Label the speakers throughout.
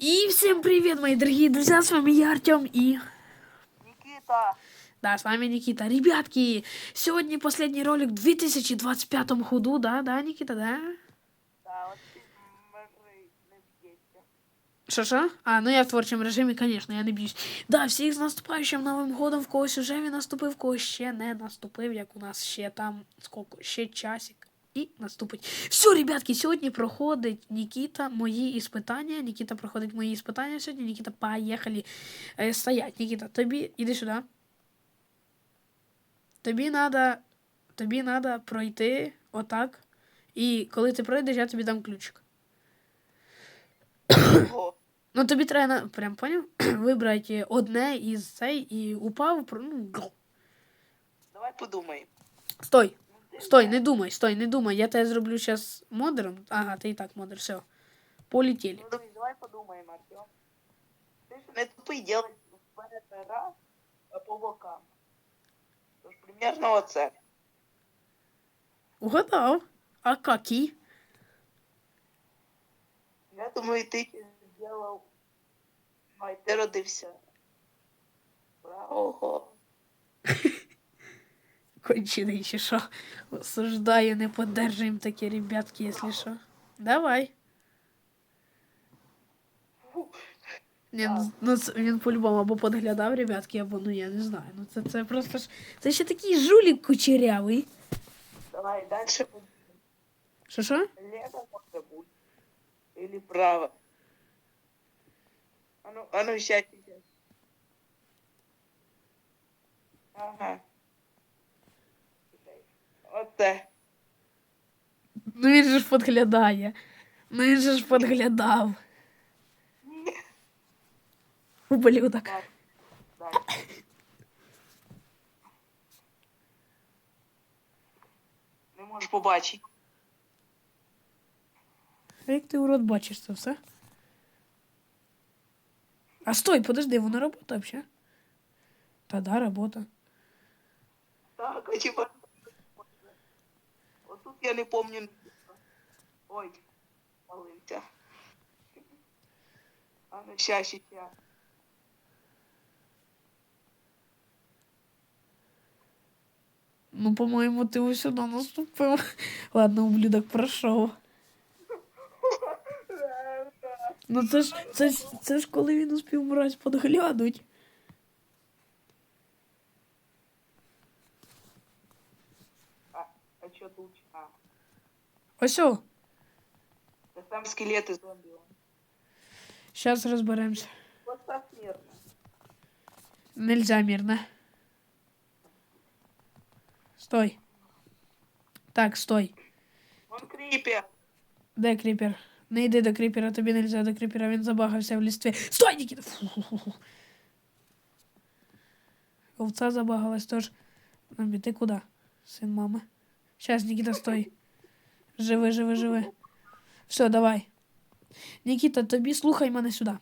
Speaker 1: И всем привет, мои дорогие друзья, с вами я, Артем, и...
Speaker 2: Никита,
Speaker 1: Да, с вами Никита. Ребятки, сегодня последний ролик в 2025 году, да, да, Никита, да?
Speaker 2: да, от ти мери не б'ється.
Speaker 1: Що-що? А, ну я в творчому режимі, звісно, я не б'юсь. Да, всіх з наступаючим Новим годом, в когось уже він наступив, в когось ще не наступив, як у нас ще там, скільки, ще часик. І наступить. Все, ребятки, сьогодні проходить Нікіта мої іспитання. Нікіта проходить мої іспитання сьогодні. Нікіта, поїхали. Е, стоять, Нікіта, тобі, іди сюди. Тобі надо, тобі надо пройти отак. І коли ти пройдеш, я тобі дам ключик.
Speaker 2: Ого,
Speaker 1: Ну, тобі треба, на- прям поняв, вибрати одне із цей і упав. Ну,
Speaker 2: давай подумаємо.
Speaker 1: стой, стой, не думай, стой, не думай. Я тебе зроблю зараз модером. Ага, ти і так модер, все. Полетіли.
Speaker 2: Ну, давай подумаємо, Артем. Ти ж не тупий вперед раз, а по бокам. Тож примерно оце.
Speaker 1: Угадав. А какі?
Speaker 2: Я думаю, ти зробив. Ой, ти родився. Ого.
Speaker 1: Кончений чи що? Осуждаю, не поддержуємо такі ребятки, якщо що. Давай. Ні, ну, ну, він по-любому або подглядав ребятки, або ну я не знаю. Ну це, це просто ж. Це ще такий жулік кучерявий.
Speaker 2: Давай далі.
Speaker 1: Що що?
Speaker 2: Лево може бути. Или право. А ну, а ну, сядь. Ага. Оце.
Speaker 1: Ну він же ж подглядає. Ну він же ж подглядав. Ублюдок.
Speaker 2: Так. Так. Не можеш побачити.
Speaker 1: А як ти урод бачиш це все? А стой, подожди, воно робота взагалі? Та да, робота.
Speaker 2: Так, а типа. Отут я не помню. Ой, малився. А ну ща, ща, ща.
Speaker 1: Ну, по-моєму, ти ось сюди наступив. Ладно, ублюдок пройшов. Ну це ж, це ж, це ж коли він успів мразь подглянуть.
Speaker 2: А, а що тут? А,
Speaker 1: Ось о,
Speaker 2: та там скелети зомбі.
Speaker 1: зараз розберемося.
Speaker 2: Постав мирно.
Speaker 1: Нельзя мирно. Стой. Так, стой.
Speaker 2: Вон кріпер.
Speaker 1: Де кріпер? Не йди до кріпера, тобі нельзя до кріпера, він забагався в лістві. Стой, Нікіта! Фу-фу-фу. Овца забагалась тож. Намбі, ти куди? Син мами. Щас, Нікіта, стой. Живи, живи, живи. Все, давай. Нікіта, тобі слухай мене сюди.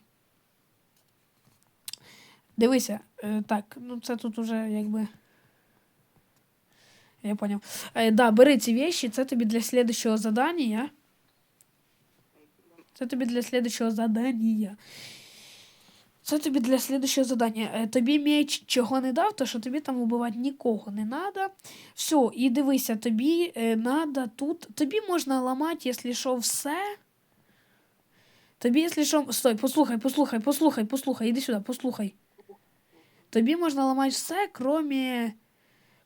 Speaker 1: Дивися, е, так, ну це тут уже якби. Я поняв. Е, да, бери ці вещи, це тобі для слідчого задання. Це тобі для слідчого задання. Це тобі для слідчого задання. Е, Тобі меч чого не дав, то що тобі там убивати нікого не треба. Все, і дивися, тобі надо тут. Тобі можна ламати, якщо що, все. Тобі, якщо що. Стой, послухай, послухай, послухай, послухай, іди сюди, послухай. Тобі можна ламати все, кромі,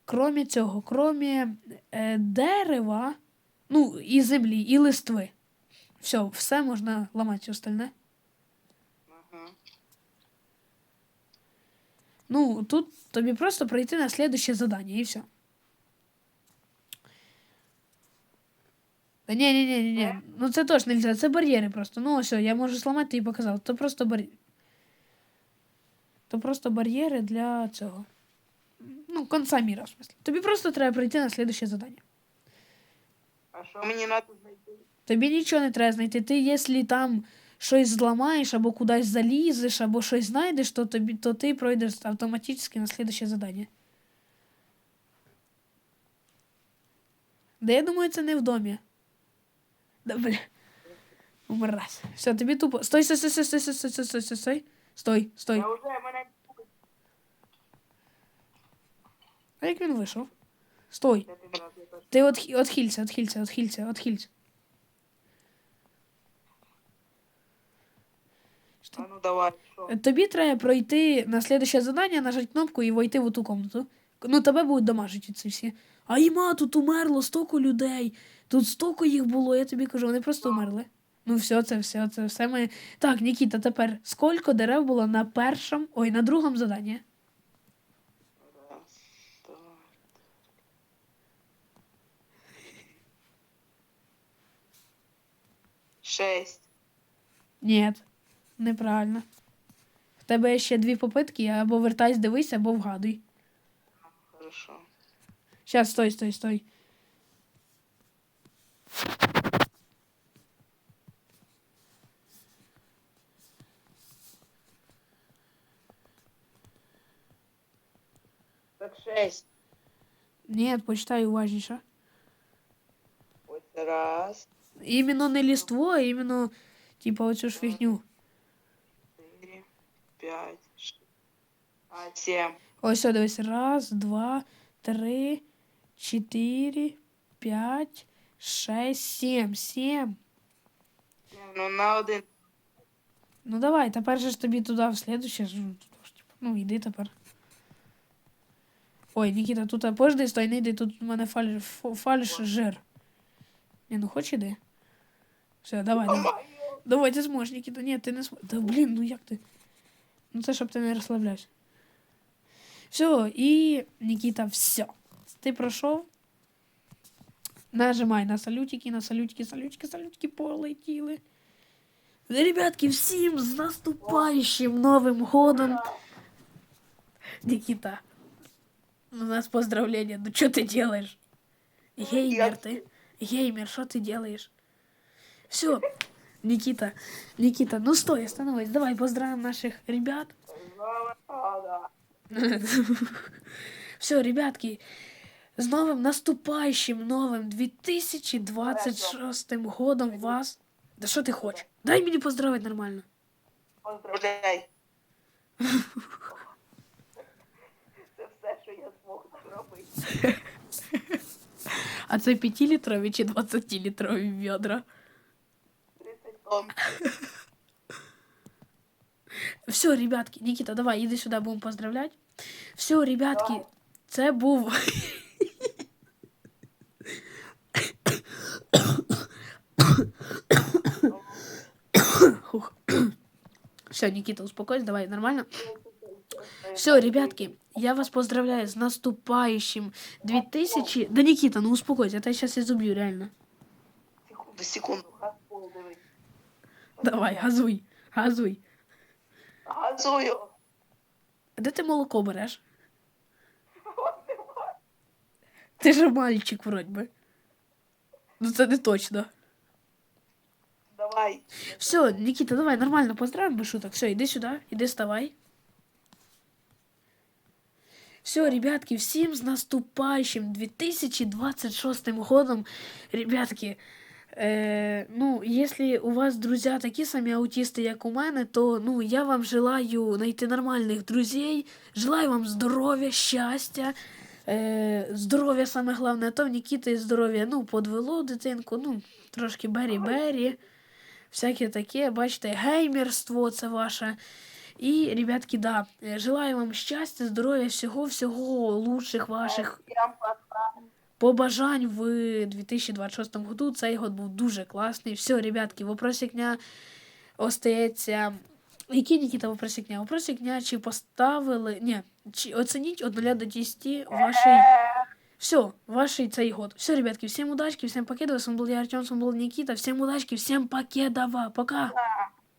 Speaker 1: кромі цього, кромі е, дерева, ну, і землі, і листви. Все, все можна ламати, остальне.
Speaker 2: Ага.
Speaker 1: Ну, тут тобі просто пройти на слідуще задання і все. Та ні, ні, ні, ні, ні. Ну це теж нельзя, це бар'єри просто. Ну ось, я можу зламати, тобі показав. То просто бар... То просто бар'єри для цього. Ну, конца міра, в смысле. Тобі просто треба пройти на слідуще задання.
Speaker 2: А що мені треба знайти?
Speaker 1: Тобі нічого не треба знайти. Ти, якщо там щось зламаєш, або кудись залізеш, або щось знайдеш, то, тобі, то ти пройдеш автоматично на слідуще задання. Да я думаю, це не в домі. Да, бля. Мразь. Все, тобі тупо. Стой, стой, стой, стой, стой, стой, стой, стой, стой, стой. Стой, стой.
Speaker 2: Вже
Speaker 1: А як він вийшов? Стой. Ти от, отхилься, отхилься, отхилься, отхилься.
Speaker 2: А ну давай, що?
Speaker 1: Тобі треба пройти на слідуще завдання, нажати кнопку і войти в ту комнату. Ну, тебе будуть домажити ці всі. А іма, тут умерло стільки людей. Тут стільки їх було, я тобі кажу, вони просто умерли. Ну, все, це все, це все ми. Так, Нікіта, тепер скільки дерев було на першому, ой, на другому заданні?
Speaker 2: Раз, два. Шесть.
Speaker 1: Ні, неправильно. В тебе є ще дві попитки, або вертайся, дивись, або вгадуй.
Speaker 2: Хорошо.
Speaker 1: Щас, стой, стой, стой.
Speaker 2: Так шесть.
Speaker 1: Ні, почитай уважніше.
Speaker 2: Ось раз,
Speaker 1: Іменно не ліство, а іменно, типа, оцю ж фігню.
Speaker 2: Пять, шесть. А, семь.
Speaker 1: Ось все, дивись. Раз, два, три, чотири, п'ять, шесть, сім. Сім.
Speaker 2: Семь, Ну на один.
Speaker 1: Ну давай, тепер же ж тобі туди в слідуще. Ну, типу, ну йди тепер. Ой, Нікіта, тут пожди, стой, не йди, тут у мене фальш, фо- фальш жир. Ні, ну хоч іди. Все, давай, давай. Давай, ти зможеш, Нікіта. Ні, ти не зможеш. Да блін, ну як ти? Ну це щоб ти не розслаблявся. Все, і Нікіта, все. Ти пройшов. Нажимай на салютики, на салютики, салютики, салютики полетіли. Да, Ребятки, всім з наступаючим Новим годом. Никита, у нас поздравления. Ну что ты делаешь? Геймер ты. Геймер, что ты делаешь? Все, Никита, Никита, ну стой, остановись. Давай поздравим наших ребят. Все, ребятки, з новим наступаючим новим 2026 годом вас. Да що ти хочеш? Дай мені поздравити нормально.
Speaker 2: Поздравляй. Це все, що я змог зробити.
Speaker 1: А це 5-літрові чи 20-літрові відра?
Speaker 2: 30 тонн.
Speaker 1: Все, ребятки, Нікіта, давай, іди сюди, будемо поздравляти. Все, ребятки, це був. Все, Никита, успокойся, давай, нормально? Все, ребятки, я вас поздравляю с наступающим 2000... Да, Никита, ну успокойся, я сейчас изубью, реально.
Speaker 2: Секунду, секунду.
Speaker 1: Давай, газуй, газуй.
Speaker 2: Газую.
Speaker 1: Де ти молоко береш? Ти ж мальчик, вроді би. Ну це не точно.
Speaker 2: Давай.
Speaker 1: Все, Никита, давай, нормально, поздравим без шуток. Все, иди сюда, иди вставай. Все, ребятки, всем с наступающим 2026 годом. Ребятки, э, ну, если у вас друзья такие сами аутисты, как у мене, то, ну, я вам желаю найти нормальных друзей, желаю вам здоров'я, щастя, е, здоров'я саме головне, а то в Нікіти здоров'я, ну, подвело дитинку, ну, трошки бері-бері всяке таке, бачите, геймерство це ваше. І, ребятки, да, е, желаю вам щастя, здоров'я, всього, всього лучших ваших
Speaker 2: Прям пока.
Speaker 1: побажань в 2026 году. Цей год був дуже класний. Все, ребятки, вопросик дня остається. Який Нікіта вопросик дня? Вопросик дня, чи поставили. Ні, чи оцініть від 0 до 10 ваший. Все, вашей цей год. Все, ребятки, всем удачки, всем покедова. С вами был я, Артем, с вами был Никита. Всем удачки, всем покедова. Пока.